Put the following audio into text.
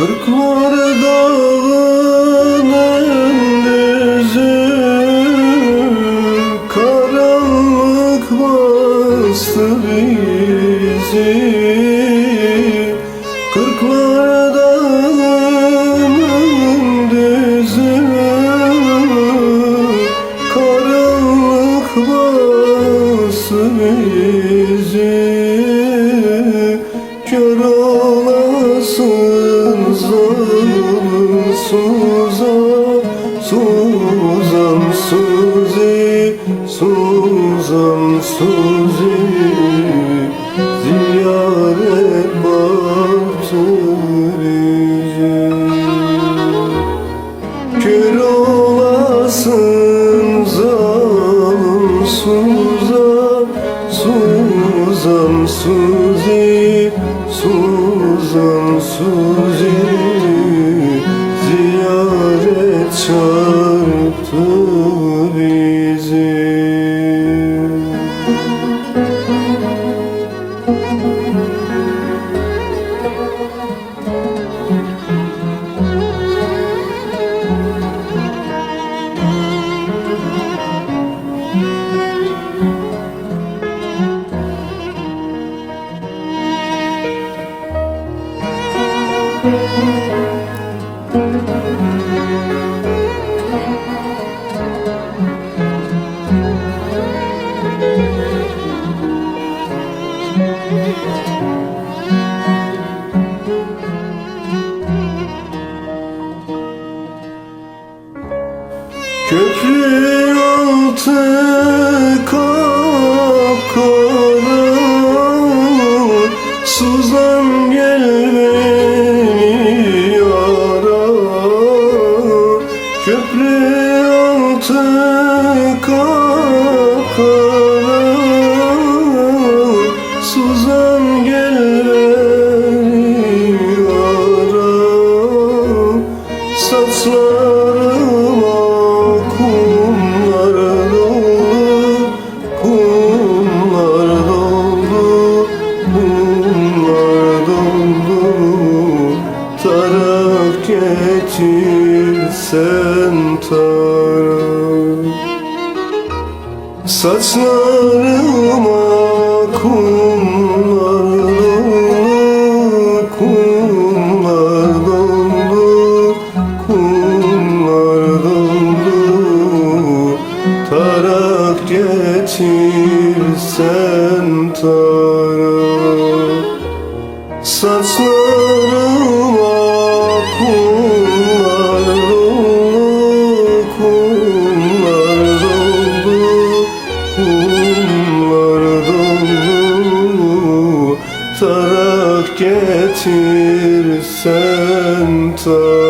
Kırklar dağının düzü Karanlık bastı bizi. Kırklar dağının düzü Karanlık bastı bizi. Kör olasın. Suzan Suzi Ziyaret baktı bizi Kör olasın zalim Suzan Suzan Suzi Suzan Suzi Ziyaret çarptı Köprü altı kapkara Suzan gel beni ara Köprü altı kapkara Kumlar doldu Tarak getirsen tarak Saçlarıma kumlar doldu Kumlar doldu Kumlar doldu. Tarak getir Saçlarıma kumlar doldu Kumlar doldu Kumlar getirsen tak